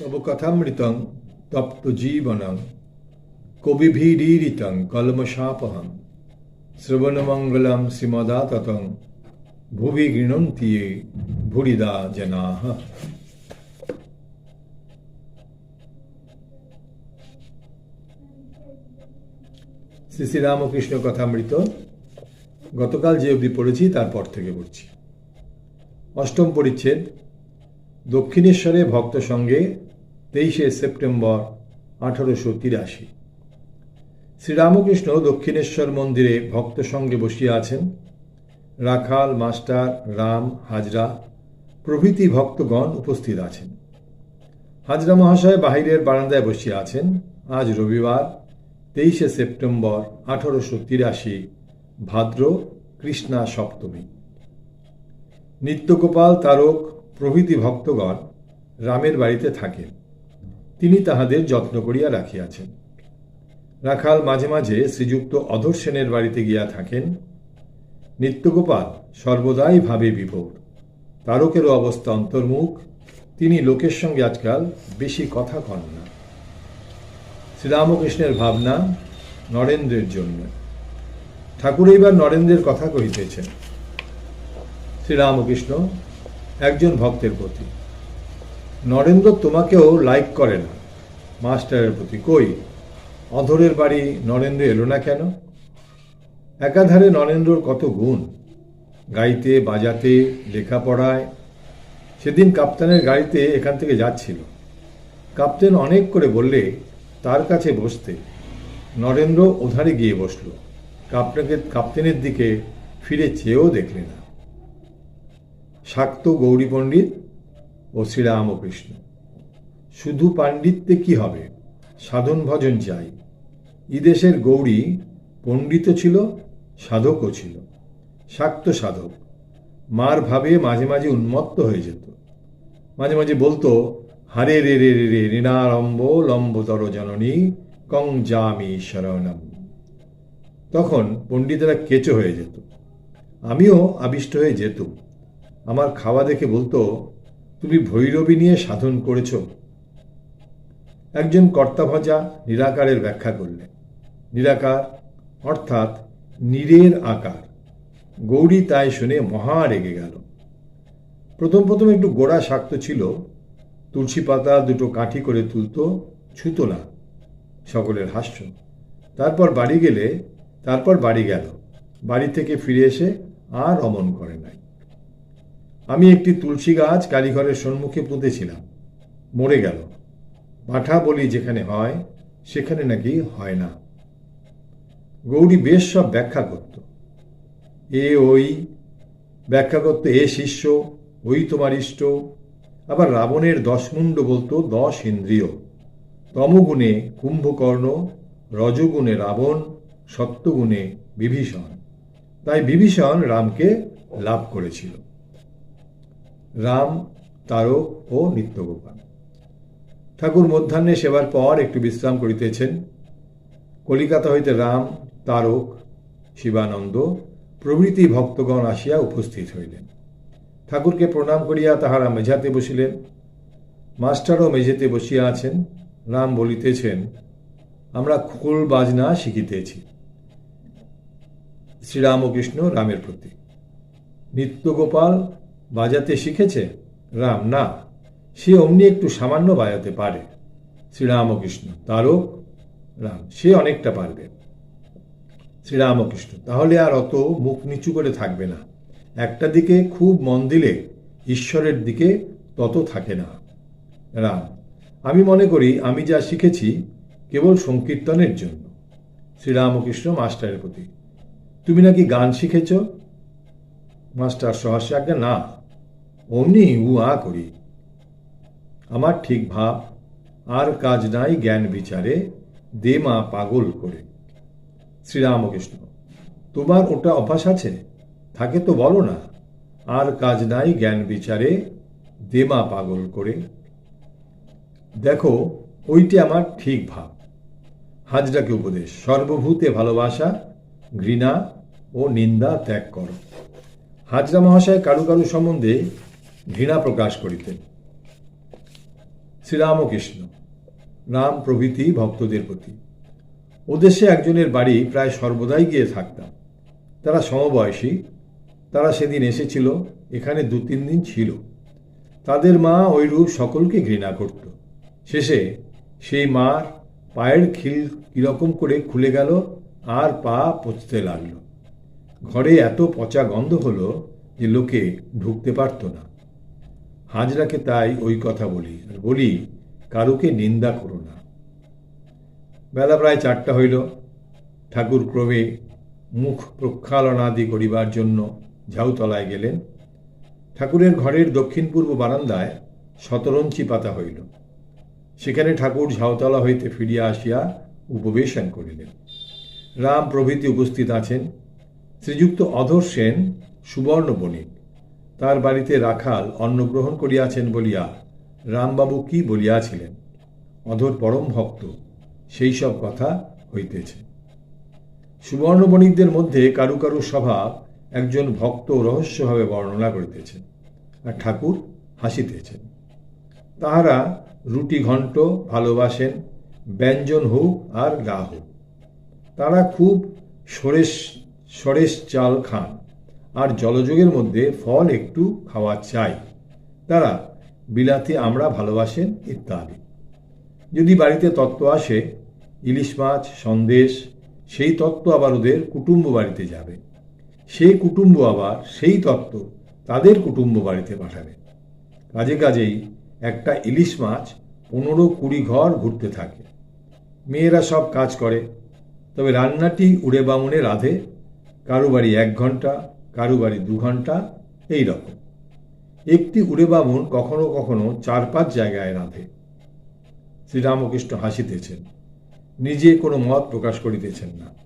তব কথামৃতং তপ্ত জীবনং কবিভিরীরিতং কলমশাপহং শ্রবণমঙ্গলম শ্রীমদাততং ভুবি গৃণন্তি ভুরিদা জনাহ। শ্রী শ্রীরামকৃষ্ণ কথামৃত, গতকাল যে অবধি পড়েছি তারপর থেকে পড়ছি। অষ্টম পরিচ্ছেদ, দক্ষিণেশ্বরে ভক্ত সঙ্গে তেইশে সেপ্টেম্বর আঠারোশো তিরাশি। শ্রীরামকৃষ্ণ দক্ষিণেশ্বর মন্দিরে ভক্ত সঙ্গে বসিয়া আছেন। রাখাল, মাস্টার, রাম, হাজরা প্রভৃতি ভক্তগণ উপস্থিত আছেন। হাজরা মহাশয় বাহিরের বারান্দায় বসিয়া আছেন। আজ রবিবার, তেইশে সেপ্টেম্বর আঠারোশো তিরাশি, ভাদ্র কৃষ্ণা সপ্তমী। নিত্যগোপাল তারক প্রভৃতি ভক্তগণ রামের বাড়িতে থাকেন। তিনি তাহাদের যত্ন করিয়া রাখিয়াছেন। রাখাল মাঝে মাঝে শ্রীযুক্ত অধর সেনের বাড়িতে গিয়া থাকেন। নিত্যগোপাল সর্বদাই ভাবে বিভোর। তারকেরও অবস্থা অন্তর্মুখ। তিনি লোকের সঙ্গে আজকাল বেশি কথা কন না। শ্রীরামকৃষ্ণের ভাবনা নরেন্দ্রের জন্য। ঠাকুর এইবার নরেন্দ্রের কথা কহিতেছেন। শ্রীরামকৃষ্ণ একজন ভক্তের প্রতি নরেন্দ্র তোমাকেও লাইক করে না মাস্টারের প্রতি কই? অধরের বাড়ি নরেন্দ্র এলো না কেন? একাধারে নরেন্দ্রর কত গুণ। গাইতে, বাজাতে, লেখাপড়ায়। সেদিন কাপ্তানের গাড়িতে এখান থেকে যাচ্ছিল। কাপ্তেন অনেক করে বললে, তার কাছে বসতে। নরেন্দ্র ওধারে গিয়ে বসল। কাপ্তানকে, কাপ্তেনের দিকে ফিরে চেয়েও দেখলে না। শাক্ত গৌরী পণ্ডিত ও শ্রীরামকৃষ্ণ। শুধু পাণ্ডিত্যে কি হবে? সাধন ভজন চাই। ইদেশের গৌরী পণ্ডিত ছিল, সাধকও ছিল। শাক্ত সাধক। মার ভাবে মাঝে মাঝে উন্মত্ত হয়ে যেত। মাঝে মাঝে বলতো, হারে রে রে রে রে ঋণারম্ভ, লম্বতর জননী, কং জামি শরণম। তখন পণ্ডিতেরা কেঁচো হয়ে যেত। আমিও আবিষ্ট হয়ে যেত আমার খাওয়া দেখে বলতো তুমি ভৈরবী নিয়ে সাধন করেছ। একজন কর্তাভজা নিরাকারের ব্যাখ্যা করলেন। নিরাকার অর্থাৎ নীরের আকার। গৌরী তাই শুনে মহা রেগে গেল। প্রথম প্রথম একটু গোড়া শাক্ত ছিল, তুলসী পাতা দুটো কাঠি করে তুলতো, ছুতো না। সকলের হাস্য। তারপর বাড়ি গেলে, তারপর বাড়ি গেল। বাড়ি থেকে ফিরে এসে আর অমন করে নাই। আমি একটি তুলসী গাছ কালীঘরের সম্মুখে পুঁতেছিলাম। মরে গেল। পাঠা বলি যেখানে হয়, সেখানে নাকি হয় না। গৌরী বেশ সব ব্যাখ্যা করত। এ ওই, ব্যাখ্যা করত এ শিষ্য, ওই তোমার ইষ্ট। আবার রাবণের দশমুণ্ড বলতো দশ ইন্দ্রিয়। তমগুণে কুম্ভকর্ণ, রজগুণে রাবণ সত্যগুণে বিভীষণ। তাই বিভীষণ রামকে লাভ করেছিল। রাম, তারক ও নিত্যগোপাল। ঠাকুর মধ্যাহ্নে সেবার পর একটু বিশ্রাম করিতেছেন। কলিকাতা হইতে রাম, তারক, শিবানন্দ, প্রভৃতি ভক্তগণ আসিয়া উপস্থিত হইলেন। ঠাকুরকে প্রণাম করিয়া তাহারা মেঝাতে বসিলেন। মাস্টারও মেঝেতে বসিয়া আছেন। রাম বলিতেছেন, আমরা খোল বাজনা শিখিতেছি। শ্রীরামকৃষ্ণ রামের প্রতি। নিত্যগোপাল বাজাতে শিখেছে? রাম, না। সে অমনি একটু সামান্য বাজাতে পারে। শ্রীরামকৃষ্ণ তারও রাম, সে অনেকটা পারবে। শ্রীরামকৃষ্ণ, তাহলে আর অত মুখ নিচু করে থাকবে না। একটা দিকে খুব মন দিলে ঈশ্বরের দিকে তত থাকে না। রাম, আমি মনে করি আমি যা শিখেছি কেবল সংকীর্তনের জন্য। শ্রীরামকৃষ্ণ মাস্টারের প্রতি, তুমি নাকি গান শিখেছ? মাস্টার সহস্য আজ্ঞা না। অমনি উ আ করি। আমার ঠিক ভাব, আর কাজ নাই জ্ঞান বিচারে দে মা পাগল করে। শ্রীরামকৃষ্ণ, তোমার ওটা অভ্যাস আছে? থাকে তো বলো না, আর কাজ নাই জ্ঞান বিচারে, দেমা পাগল করে। দেখো, ওইটি আমার ঠিক ভাব। হাজরাকে উপদেশ, সর্বভূতে ভালোবাসা, ঘৃণা ও নিন্দা ত্যাগ করো। হাজরা মহাশয় কারু কারু সম্বন্ধে ঘৃণা প্রকাশ করিতেন। শ্রীরামকৃষ্ণ রাম প্রভৃতি ভক্তদের প্রতি। ওদেশে একজনের বাড়ি প্রায় সর্বদাই গিয়ে থাকতাম। তারা সমবয়সী, তারা সেদিন এসেছিল, এখানে দু তিন দিন ছিল। তাদের মা ওইরূপ সকলকে ঘৃণা করত। শেষে সেই মার পায়ের খিল কীরকম করে খুলে গেল, আর পা পচতে লাগল। ঘরে এত পচা গন্ধ হলো যে লোকে ঢুকতে পারত না। হাজরাকে তাই ওই কথা বলি বলি, কারুকে নিন্দা করো না। বেলা প্রায় চারটা হইল। ঠাকুর ক্রমে মুখ প্রক্ষালনাদি করিবার জন্য ঝাউতলায় গেলেন। ঠাকুরের ঘরের দক্ষিণ পূর্ব বারান্দায় শতরঞ্চি পাতা হইল। সেখানে ঠাকুর ঝাউতলা হইতে ফিরিয়া আসিয়া উপবেশন করিলেন। রাম প্রভৃতি উপস্থিত আছেন। শ্রীযুক্ত অধর সেন সুবর্ণ বণিক তার বাড়িতে রাখাল অন্নগ্রহণ করিয়াছেন বলিয়া রামবাবু কি বলিয়াছিলেন? অধর পরম ভক্ত, সেই সব কথা হইতেছে। সুবর্ণ বণিকদের মধ্যে কারু কারু স্বভাব একজন ভক্ত রহস্যভাবে বর্ণনা করিতেছেন আর ঠাকুর হাসিতেছেন। তাহারা রুটি ঘণ্ট ভালোবাসেন, ব্যঞ্জন হোক আর গা হোক তারা খুব সরেশ সরেশ চাল খান। আর জলযোগের মধ্যে ফল একটু খাওয়া চাই। তারা, বিলাতি আমরা ভালোবাসেন ইত্যাদি। যদি বাড়িতে তত্ত্ব আসে, ইলিশ মাছ, সন্দেশ, সেই তত্ত্ব আবার ওদের কুটুম্ব বাড়িতে যাবে। সেই কুটুম্ব আবার সেই তত্ত্ব তাদের কুটুম্ব বাড়িতে পাঠাবে। কাজে কাজেই একটা ইলিশ মাছ পনেরো কুড়ি ঘর ঘুরতে থাকে। মেয়েরা সব কাজ করে, তবে রান্নাটি উড়ে বামুনে রাধে। কারও বাড়ি এক ঘণ্টা কারও বাড়ি দু ঘণ্টা, এই রকম। একটি উড়ে বামুন কখনো কখনো চার পাঁচ জায়গায় রাঁধে। শ্রীরামকৃষ্ণ হাসিতেছেন। নিজে কোনো মত প্রকাশ করিতেছেন না।